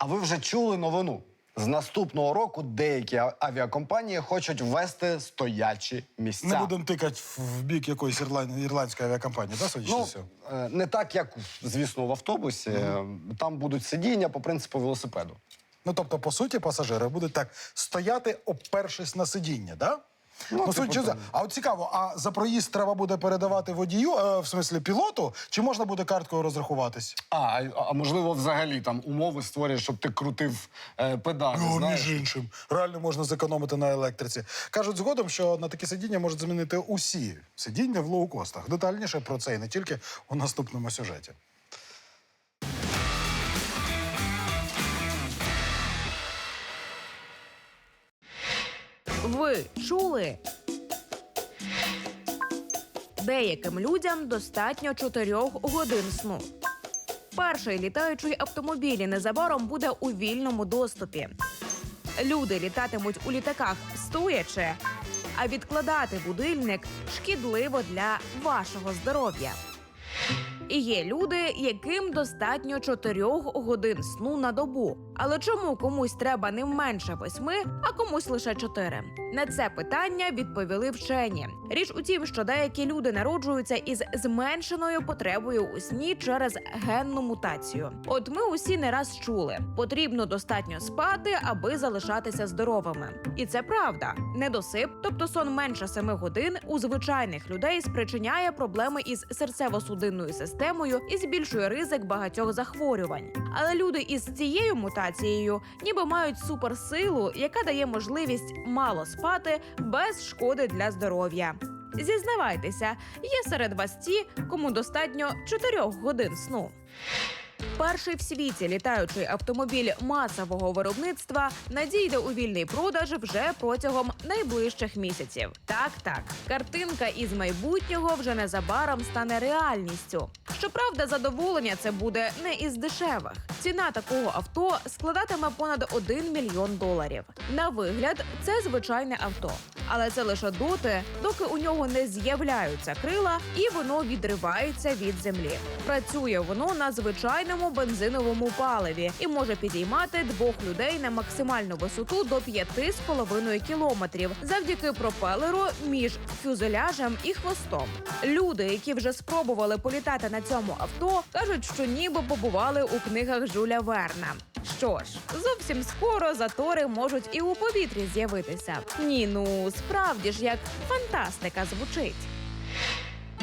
А ви вже чули новину? З наступного року деякі авіакомпанії хочуть ввести стоячі місця. Не будемо тикати в бік якоїсь ірланд... ірландської авіакомпанії, да, судячи Ну, е, не так, як, звісно, в автобусі. Е, Там будуть сидіння по принципу велосипеду. Ну, тобто, по суті, пасажири будуть так стояти, опершись на сидіння, да? Ну, Ну, типу судячи за... А от цікаво, а за проїзд треба буде передавати водію, е, в смислі пілоту, чи можна буде карткою розрахуватись? А, а, а можливо, взагалі там умови створюють, щоб ти крутив е, педалі. Ну, знаєш? між іншим, реально можна зекономити на електриці. Кажуть згодом, що на такі сидіння можуть замінити усі сидіння в лоукостах. Детальніше про це і не тільки у наступному сюжеті. Ви чули? Деяким людям достатньо 4 годин сну. Перший літаючий автомобіль незабаром буде у вільному доступі. Люди літатимуть у літаках стоячи, а відкладати будильник шкідливо для вашого здоров'я. І є люди, яким достатньо 4 годин сну на добу. Але чому комусь треба не менше восьми, а комусь лише 4? На це питання відповіли вчені. Річ у тім, що деякі люди народжуються із зменшеною потребою у сні через генну мутацію. От ми усі не раз чули: потрібно достатньо спати, аби залишатися здоровими. І це правда. Недосип, тобто сон менше 7 годин, у звичайних людей спричиняє проблеми із серцево-судинною системою і збільшує ризик багатьох захворювань. Але люди із цією мутацією ніби мають суперсилу, яка дає можливість мало спати без шкоди для здоров'я. Зізнавайтеся, є серед вас ті, кому достатньо 4 годин сну. Перший в світі літаючий автомобіль масового виробництва надійде у вільний продаж вже протягом найближчих місяців. Так, так, картинка із майбутнього вже незабаром стане реальністю. Щоправда, задоволення це буде не із дешевих. Ціна такого авто складатиме понад 1 мільйон доларів. На вигляд, це звичайне авто. Але це лише доти, доки у нього не з'являються крила і воно відривається від землі. Працює воно на звичайному бензиновому паливі і може підіймати двох людей на максимальну висоту до 5,5 кілометрів завдяки пропелеру між фюзеляжем і хвостом. Люди, які вже спробували політати на цьому авто, кажуть, що ніби побували у книгах Жюля Верна. Що ж, зовсім скоро затори можуть і у повітрі з'явитися. Ні, ну справді ж як фантастика звучить.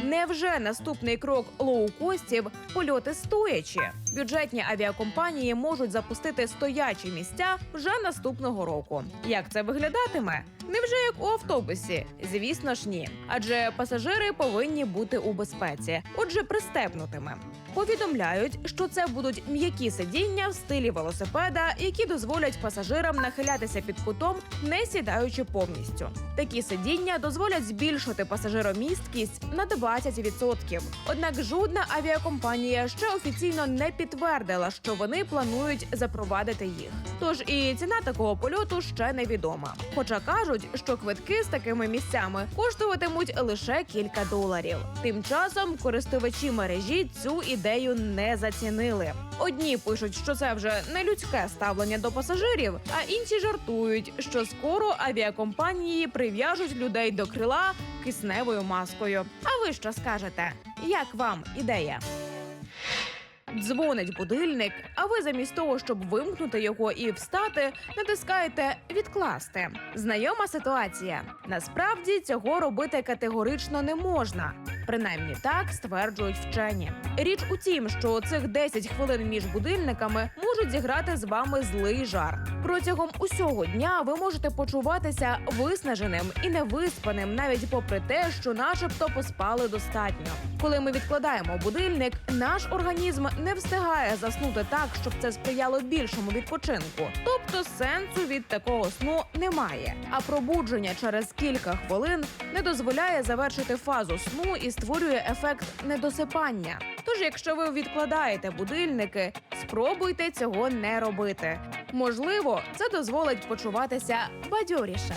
Невже наступний крок лоукостів польоти стоячі? Бюджетні авіакомпанії можуть запустити стоячі місця вже наступного року. Як це виглядатиме? Невже як у автобусі? Звісно ж, ні. Адже пасажири повинні бути у безпеці, отже, пристебнутими. Повідомляють, що це будуть м'які сидіння в стилі велосипеда, які дозволять пасажирам нахилятися під кутом, не сідаючи повністю. Такі сидіння дозволять збільшити пасажиромісткість на 20%. Однак жодна авіакомпанія ще офіційно не підтвердила, що вони планують запровадити їх. Тож і ціна такого польоту ще невідома. Хоча кажуть, що квитки з такими місцями коштуватимуть лише кілька доларів. Тим часом користувачі мережі цю ідею не зацінили. Одні пишуть, що це вже не людське ставлення до пасажирів, а інші жартують, що скоро авіакомпанії прив'яжуть людей до крила кисневою маскою. А ви що скажете? Як вам ідея? Дзвонить будильник, а ви замість того, щоб вимкнути його і встати, натискаєте відкласти. Знайома ситуація. Насправді цього робити категорично не можна. Принаймні так стверджують вчені. Річ у тім, що цих 10 хвилин між будильниками можуть зіграти з вами злий жарт. Протягом усього дня ви можете почуватися виснаженим і невиспаним, навіть попри те, що, начебто, поспали достатньо. Коли ми відкладаємо будильник, наш організм не встигає заснути так, щоб це сприяло більшому відпочинку. Тобто сенсу від такого сну немає. А пробудження через кілька хвилин не дозволяє завершити фазу сну і створює ефект недосипання. Тож, якщо ви відкладаєте будильники, спробуйте цього не робити. Можливо, це дозволить почуватися бадьоріше.